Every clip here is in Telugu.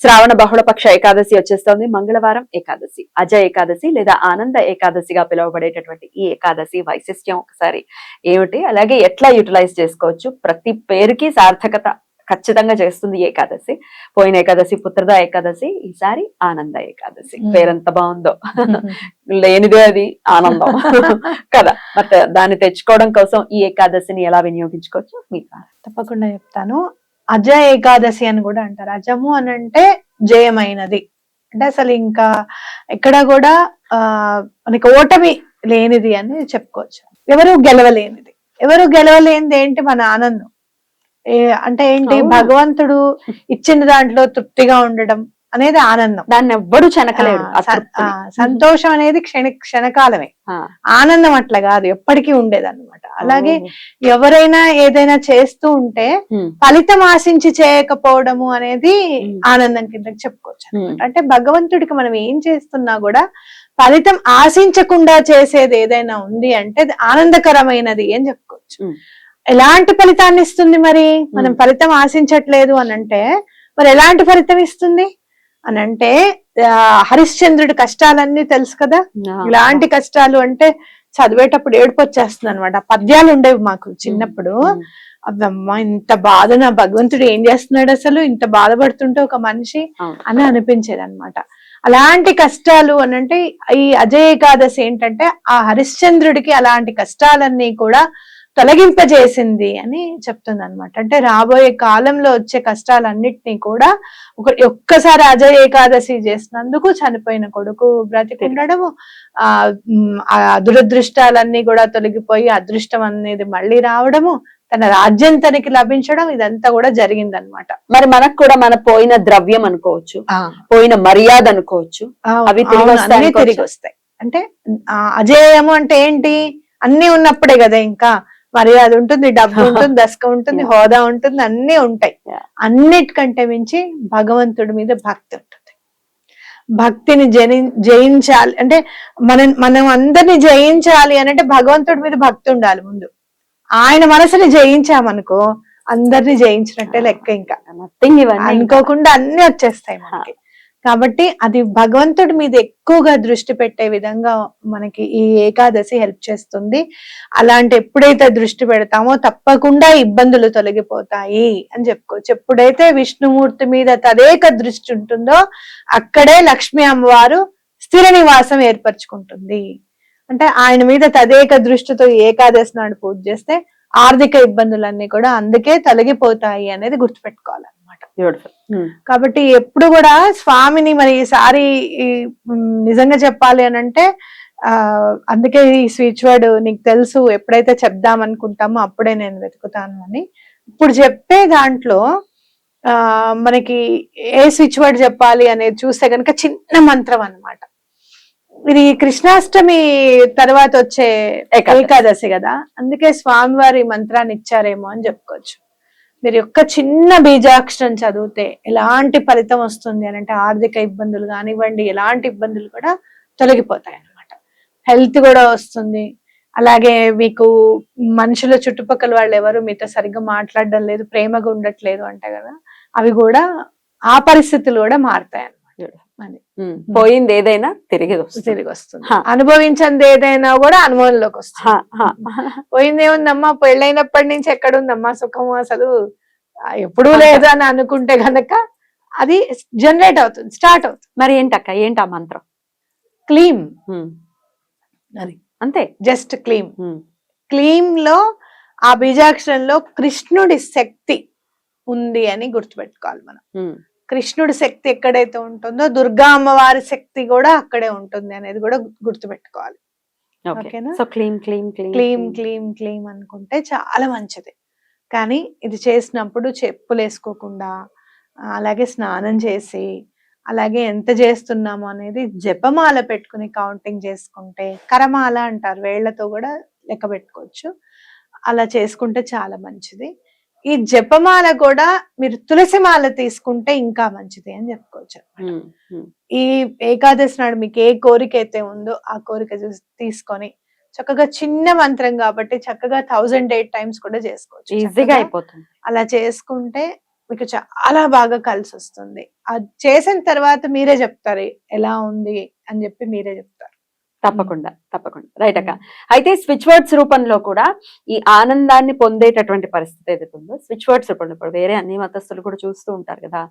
శ్రావణ బహుళపక్ష ఏకాదశి వచ్చేస్తోంది. మంగళవారం ఏకాదశి అజ ఏకాదశి లేదా ఆనంద ఏకాదశిగా పిలువబడేటటువంటి ఈ ఏకాదశి వైశిష్ట్యం ఒకసారి ఏమిటి? అలాగే ఎట్లా యూటిలైజ్ చేసుకోవచ్చు? ప్రతి పేరుకి సార్థకత ఖచ్చితంగా చేస్తుంది ఏకాదశి. పోయిన ఏకాదశి పుత్రద ఏకాదశి ఈసారి ఆనంద ఏకాదశి. పేరెంత బాగుందో. లేనిదే అది ఆనందం. కదా. మరి దాన్ని తెచ్చుకోవడం కోసం ఈ ఏకాదశిని ఎలా వినియోగించుకోవచ్చు? మీకు తప్పకుండా చెప్తాను. అజ ఏకాదశి అని కూడా అంటారు. అజము అని అంటే జయమైనది. అంటే అసలు ఇంకా ఎక్కడ కూడా ఆ మనకి ఓటమి లేనిది అని చెప్పుకోవచ్చు. ఎవరు గెలవలేనిది. ఎవరు గెలవలేనిది ఏంటి మన ఆనందం? అంటే ఏంటి. భగవంతుడు ఇచ్చిన దాంట్లో తృప్తిగా ఉండడం అనేది ఆనందం దాన్ని ఎవ్వడు చెనకలేడు సంతోషం అనేది క్షణ క్షణకాలమే. ఆనందం అట్లా కాదు ఎప్పటికీ ఉండేది అలాగే ఓ. ఎవరైనా ఏదైనా చేస్తూ ఉంటే. ఫలితం ఆశించి చేయకపోవడము అనేది. ఆనందం కింద చెప్పుకోవచ్చు. అన్నమాట. అంటే భగవంతుడికి మనం ఏం చేస్తున్నా కూడా ఫలితం ఆశించకుండా చేసేది ఏదైనా ఉంది అంటే ఆనందకరమైనది అని చెప్పుకోవచ్చు. ఎలాంటి ఫలితాన్ని ఇస్తుంది మరి మనం. ఫలితం ఆశించట్లేదు అని అంటే మరి ఎలాంటి ఫలితం ఇస్తుంది అని అంటే హరిశ్చంద్రుడి కష్టాలన్నీ తెలుసు కదా? ఇలాంటి కష్టాలు అంటే చదివేటప్పుడు ఏడుపు వచ్చేస్తుంది అనమాట పద్యాలు ఉండేవి మాకు చిన్నప్పుడు. అబ్బమ్మా ఇంత బాధ నా భగవంతుడు ఏం చేస్తున్నాడు అసలు? ఇంత బాధపడుతుంటే ఒక మనిషి. అని అనిపించేది అనమాట అలాంటి కష్టాలు అని అంటే ఈ అజయ ఏకాదశి ఏంటంటే ఆ హరిశ్చంద్రుడికి అలాంటి కష్టాలన్నీ కూడా తొలగింపజేసింది అని చెప్తుంది అనమాట అంటే రాబోయే కాలంలో వచ్చే కష్టాలన్నిటినీ కూడా ఒక ఒక్కసారి అజయ ఏకాదశి చేసినందుకు చనిపోయిన కొడుకు బ్రతికుండడము ఆ దురదృష్టాలన్నీ కూడా తొలగిపోయి అదృష్టం అనేది మళ్ళీ రావడము తన రాజ్యం తనకి లభించడం ఇదంతా కూడా జరిగిందనమాట మరి మనకు కూడా మన పోయిన ద్రవ్యం అనుకోవచ్చు పోయిన మర్యాద అనుకోవచ్చు అవి తిరిగి వస్తాయి అంటే అజేయము అంటే ఏంటి? అన్ని ఉన్నప్పుడే కదా ఇంకా. మర్యాద ఉంటుంది డబ్బు ఉంటుంది దశక ఉంటుంది. హోదా ఉంటుంది అన్ని ఉంటాయి. అన్నిటికంటే మించి భగవంతుడి మీద భక్తి ఉంటుంది. భక్తిని జని జయించాలి అంటే మనం మనం అందరిని జయించాలి అని అంటే భగవంతుడి మీద భక్తి ఉండాలి ముందు. ఆయన మనసుని జయించామనుకో అందరిని జయించినట్టే లెక్క ఇంకా. అనుకోకుండా అన్ని వచ్చేస్తాయి మనకి. కాబట్టి అది భగవంతుడి మీద ఎక్కువగా దృష్టి పెట్టే విధంగా మనకి ఈ ఏకాదశి హెల్ప్ చేస్తుంది. అలాంటి ఎప్పుడైతే దృష్టి పెడతామో తప్పకుండా ఇబ్బందులు తొలగిపోతాయి అని చెప్పుకోవచ్చు. ఎప్పుడైతే విష్ణుమూర్తి మీద తదేక దృష్టి ఉంటుందో అక్కడే లక్ష్మీ అమ్మవారు స్థిర నివాసం ఏర్పరచుకుంటుంది. అంటే ఆయన మీద తదేక దృష్టితో ఏకాదశి నాడు పూజ చేస్తే ఆర్థిక ఇబ్బందులన్నీ కూడా అందుకే తొలగిపోతాయి అనేది గుర్తుపెట్టుకోవాలి. బ్యూటిఫుల్ కాబట్టి ఎప్పుడు కూడా స్వామిని మరి ఈసారి నిజంగా చెప్పాలి అని అంటే ఆ అందుకే ఈ స్విచ్ వర్డ్ నీకు తెలుసు ఎప్పుడైతే చెప్దాం అనుకుంటామో అప్పుడే నేను వెతుకుతాను అని. ఇప్పుడు చెప్పే దాంట్లో ఆ మనకి ఏ స్విచ్ వర్డ్ చెప్పాలి అనేది చూస్తే కనుక చిన్న మంత్రం అన్నమాట. ఇది కృష్ణాష్టమి తర్వాత వచ్చే. ఏకాదశి. కదా అందుకే స్వామివారి మంత్రాన్ని ఇచ్చారేమో అని చెప్పుకోవచ్చు. మీరు ఒక్క చిన్న బీజాక్షరం చదివితే ఎలాంటి ఫలితం వస్తుంది అని అంటే ఆర్థిక ఇబ్బందులు కానివ్వండి ఎలాంటి ఇబ్బందులు కూడా తొలగిపోతాయి అన్నమాట. హెల్త్ కూడా వస్తుంది. అలాగే మీకు మనుషుల చుట్టుపక్కల వాళ్ళు ఎవరు మీతో సరిగ్గా మాట్లాడడం లేదు ప్రేమగా ఉండట్లేదు అంట కదా అవి కూడా ఆ పరిస్థితులు కూడా మారుతాయి అన్నమాట. పోయింది ఏదైనా తిరిగి వస్తుంది తిరిగి వస్తుంది. అనుభవించింది ఏదైనా కూడా అనుభవంలోకి వస్తుంది. పోయింది ఏముందమ్మా పెళ్ళైనప్పటి నుంచి ఎక్కడుందమ్మా సుఖము అసలు? ఎప్పుడూ లేదు అని అనుకుంటే గనక అది జనరేట్ అవుతుంది స్టార్ట్ అవుతుంది. మరి ఏంటక్క? ఏంటి ఆ మంత్రం? క్లీమ్. అది. అంతే. జస్ట్ క్లీమ్. క్లీమ్లో ఆ బీజాక్షరంలో కృష్ణుడి శక్తి ఉంది అని గుర్తుపెట్టుకోవాలి మనం. కృష్ణుడి శక్తి ఎక్కడైతే ఉంటుందో దుర్గా అమ్మవారి శక్తి కూడా అక్కడే ఉంటుంది అనేది కూడా గుర్తుపెట్టుకోవాలి. ఓకే. ఓకేనా? సో క్లీమ్ క్లీమ్ క్లీమ్ క్లీమ్ క్లీమ్. అనుకుంటే చాలా మంచిది. కానీ ఇది చేసినప్పుడు చెప్పులు వేసుకోకుండా అలాగే స్నానం చేసి అలాగే ఎంత చేస్తున్నాము అనేది జపమాల పెట్టుకుని కౌంటింగ్ చేసుకుంటే కరమాల అంటారు వేళ్ళతో కూడా లెక్క పెట్టుకోవచ్చు. అలా చేసుకుంటే చాలా మంచిది. ఈ జపమాల కూడా మీరు తులసి మాల తీసుకుంటే ఇంకా మంచిది అని చెప్పుకోవచ్చు. ఈ ఏకాదశి నాడు మీకు ఏ కోరిక అయితే ఉందో ఆ కోరిక చూసి తీసుకొని చక్కగా చిన్న మంత్రం కాబట్టి చక్కగా థౌజండ్ ఎయిట్ టైమ్స్ కూడా చేసుకోవచ్చు. ఈజీగా అయిపోతుంది. అలా చేసుకుంటే మీకు చాలా బాగా కలిసి వస్తుంది అది చేసిన తర్వాత మీరే చెప్తారు ఎలా ఉంది? అని చెప్పి మీరే చెప్తారు. తప్పకుండా తప్పకుండా. రైట్ అక్క. అయితే స్విచ్ వర్డ్స్ రూపంలో కూడా ఈ ఆనందాన్ని పొందేటటువంటి పరిస్థితి ఏదైతే ఉందో స్విచ్ వర్డ్స్ రూపంలో ఇప్పుడు వేరే అన్ని మతస్థులు కూడా చూస్తూ ఉంటారు కదా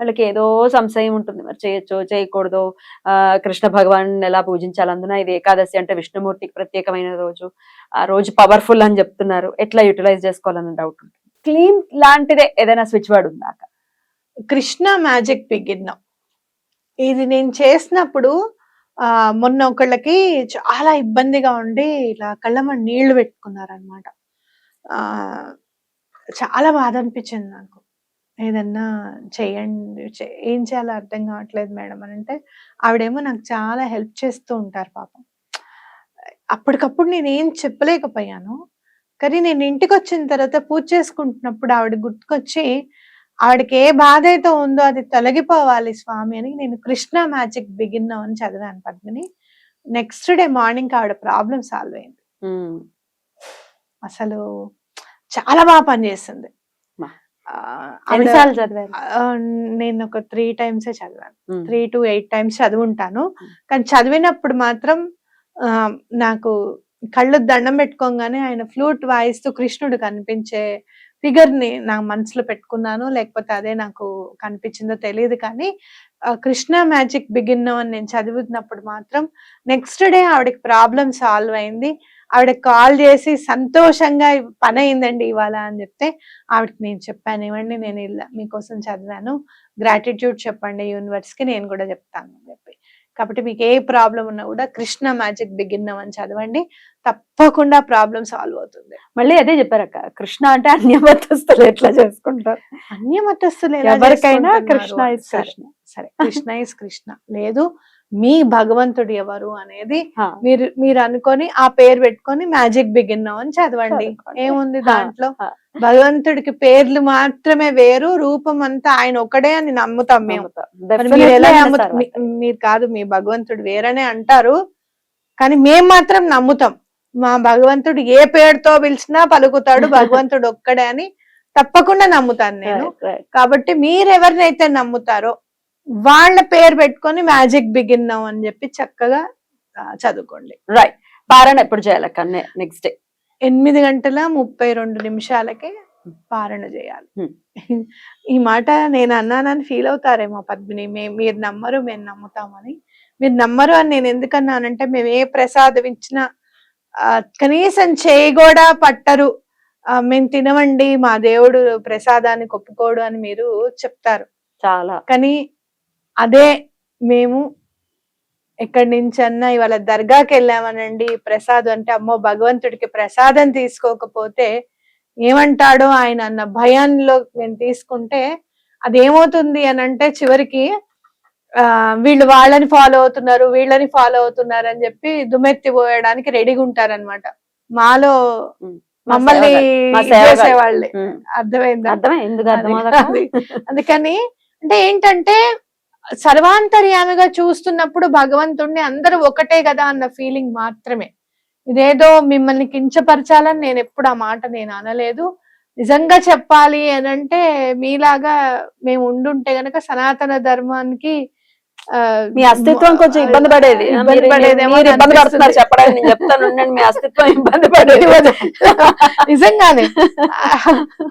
వాళ్ళకి ఏదో సంశయం ఉంటుంది. మరి చేయొచ్చో చేయకూడదు ఆ కృష్ణ భగవాన్ ఎలా పూజించాలి అందున ఇది ఏకాదశి అంటే విష్ణుమూర్తికి ప్రత్యేకమైన రోజు ఆ రోజు పవర్ఫుల్ అని చెప్తున్నారు. ఎట్లా యూటిలైజ్ చేసుకోవాలన్న డౌట్ ఉంటుంది. క్లీన్ లాంటిదే ఏదైనా స్విచ్ వర్డ్ ఉందా అక్క? కృష్ణ మ్యాజిక్ బిగిన్ ఇది నేను చేసినప్పుడు ఆ మొన్న ఒకళ్ళకి చాలా ఇబ్బందిగా ఉండి ఇలా కళ్ళమ్మ నీళ్ళు పెట్టుకున్నారనమాట ఆ చాలా బాధ అనిపించింది నాకు. ఏదన్నా చేయండి చే- ఏం చేయాలో అర్థం కావట్లేదు మేడం అని అంటే ఆవిడేమో నాకు చాలా హెల్ప్ చేస్తూ ఉంటారు పాపం. అప్పటికప్పుడు నేనేం చెప్పలేకపోయాను. కానీ నేను ఇంటికి వచ్చిన తర్వాత పూజ చేసుకుంటున్నప్పుడు ఆవిడ గుర్తుకొచ్చి ఆవిడకి ఏ బాధ అయితే ఉందో అది తొలగిపోవాలి స్వామి అని నేను కృష్ణ మ్యాజిక్ బిగిన్ అని చదివాను పద్మిని. నెక్స్ట్ డే మార్నింగ్ ఆవిడ ప్రాబ్లం సాల్వ్ అయింది. అసలు చాలా బాగా ఆ, నేను ఒక త్రీ టైమ్స్ చదివాను. త్రీ టు ఎయిట్ టైమ్స్ చదువుంటాను. కానీ చదివినప్పుడు మాత్రం నాకు కళ్ళు దండం పెట్టుకోగానే ఆయన ఫ్లూట్ వాయిస్తూ కృష్ణుడు కనిపించే ఫిగర్ని నా మనసులో పెట్టుకున్నాను లేకపోతే అదే నాకు కనిపించిందో తెలియదు కానీ కృష్ణ మ్యాజిక్ బిగిన్ అని నేను చదువుతున్నప్పుడు మాత్రం నెక్స్ట్ డే ఆవిడకి ప్రాబ్లం సాల్వ్ అయింది. ఆవిడ కాల్ చేసి సంతోషంగా పని అయిందండి ఇవాళ అని చెప్తే ఆవిడకి నేను చెప్పాను ఇవ్వండి నేను ఇలా మీకోసం చదివాను. గ్రాటిట్యూడ్ చెప్పండి యూనివర్స్కి నేను కూడా చెప్తాను అని చెప్పి. కాబట్టి మీకు ఏ ప్రాబ్లం ఉన్నా కూడా కృష్ణ మ్యాజిక్ బిగిన్ అని చదవండి. తప్పకుండా ప్రాబ్లం సాల్వ్ అవుతుంది. మళ్ళీ అదే చెప్పారక్క కృష్ణ అంటే అన్యమతస్తులు ఎట్లా చేసుకుంటారు? అన్య మతస్థులు ఎలా ఎవరికైనా? కృష్ణ ఇస్ కృష్ణ. సరే కృష్ణ ఇస్ కృష్ణ. లేదు మీ భగవంతుడు ఎవరు అనేది మీరు మీరు అనుకొని ఆ పేరు పెట్టుకొని మ్యాజిక్ బిగిన్ అని చదవండి. ఏముంది దాంట్లో. భగవంతుడికి పేర్లు మాత్రమే వేరు రూపం అంతా ఆయన ఒకడే అని నమ్ముతాం మేము. మరి కాదు మీ భగవంతుడు వేరనే అంటారు కానీ మేం మాత్రం నమ్ముతాం మా భగవంతుడు ఏ పేరుతో పిలిచినా పలుకుతాడు భగవంతుడు ఒక్కడే అని తప్పకుండా నమ్ముతాను నేను. కాబట్టి మీరు ఎవరినైతే నమ్ముతారో వాళ్ళ పేరు పెట్టుకొని మ్యాజిక్ బిగిన్ అని చెప్పి చక్కగా చదువుకోండి. రైట్ పారణ ఎప్పుడు చేయాలక్క నెక్స్ట్ డే ఎనిమిది గంటల ముప్పై రెండు నిమిషాలకే పారణ చేయాలి. Hmm. ఈ మాట నేను అన్నానని ఫీల్ అవుతారేమో పద్మిని. మీరు నమ్మరు మేము నమ్ముతామని. మీరు నమ్మరు అని నేను ఎందుకన్నానంటే మేము ఏ ప్రసాదం ఇచ్చినా కనీసం చేయి కూడా పట్టరు. మేము తినవండి మా దేవుడు ప్రసాదాన్ని ఒప్పుకోడు అని మీరు చెప్తారు. చాలా. కానీ అదే మేము ఎక్కడి నుంచన్నా ఇవాళ దర్గాకి వెళ్ళామనండి. ప్రసాదం అంటే అమ్మో భగవంతుడికి ప్రసాదం తీసుకోకపోతే ఏమంటాడో ఆయన అన్న భయంలో మేము తీసుకుంటే అది ఏమవుతుంది అని అంటే చివరికి ఆ వీళ్ళు వాళ్ళని ఫాలో అవుతున్నారు వీళ్ళని ఫాలో అవుతున్నారు అని చెప్పి దుమ్మెత్తి పోయడానికి రెడీగా ఉంటారన్నమాట. మాలో మమ్మల్ని. చేసేవాళ్ళే. అర్థమైందా? అర్థమే ఎందుకు అర్థం అది- అది. అందుకని అంటే ఏంటంటే సర్వాంతర్యామిగా చూస్తున్నప్పుడు భగవంతుణ్ణి అందరూ ఒకటే కదా అన్న ఫీలింగ్ మాత్రమే. ఇదేదో మిమ్మల్ని కించపరచాలని నేను ఎప్పుడు ఆ మాట నేను అనలేదు. నిజంగా చెప్పాలి అని అంటే మీలాగా మేము ఉండుంటే గనక సనాతన ధర్మానికి మీ అస్తిత్వం కొంచెం ఇబ్బంది పడేది. ఇబ్బంది పడేదేమో ఇబ్బంది పడుతున్నారు. చెప్పడానికి. నేను చెప్తాను మీ అస్తిత్వం ఇబ్బంది పడేది. నిజంగానే.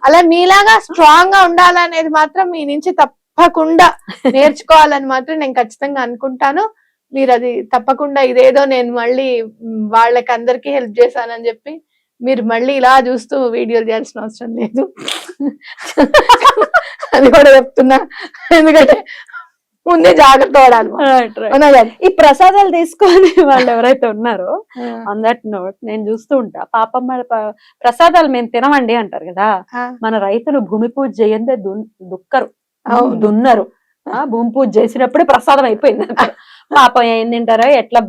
అలా మీలాగా స్ట్రాంగ్గా ఉండాలనేది మాత్రం మీ నుంచి తప్పకుండా నేర్చుకోవాలని మాత్రం నేను ఖచ్చితంగా అనుకుంటాను. మీరు అది తప్పకుండా ఇదేదో నేను మళ్ళీ వాళ్ళకి అందరికీ హెల్ప్ చేశానని చెప్పి మీరు మళ్ళీ ఇలా చూస్తూ వీడియోలు చేయాల్సిన అవసరం లేదు. అది కూడా చెప్తున్నా. ఎందుకంటే ముందే జాగ్రత్త పడాలి? ఈ ప్రసాదాలు తీసుకొని వాళ్ళు ఎవరైతే ఉన్నారో ఆన్ దట్ నోట్ నేను చూస్తూ ఉంటా. పాపం ప్రసాదాలు మేము తినమండి అంటారు కదా. మన రైతులు భూమి పూజ చేయందే దుక్కరు. దున్నరు. ఆ, భూమి పూజ చేసినప్పుడే ప్రసాదం అయిపోయింది. పాపం ఏం తింటారో ఎట్లా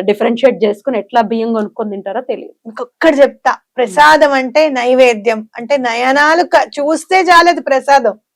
డిఫరెన్షియేట్ చేసుకుని ఎట్లా బియ్యం కొనుక్కొని తింటారో తెలియదు. ఇంకొక్కటి చెప్తా. ప్రసాదం అంటే నైవేద్యం. అంటే నయనాలు చూస్తే చాలదు ప్రసాదం.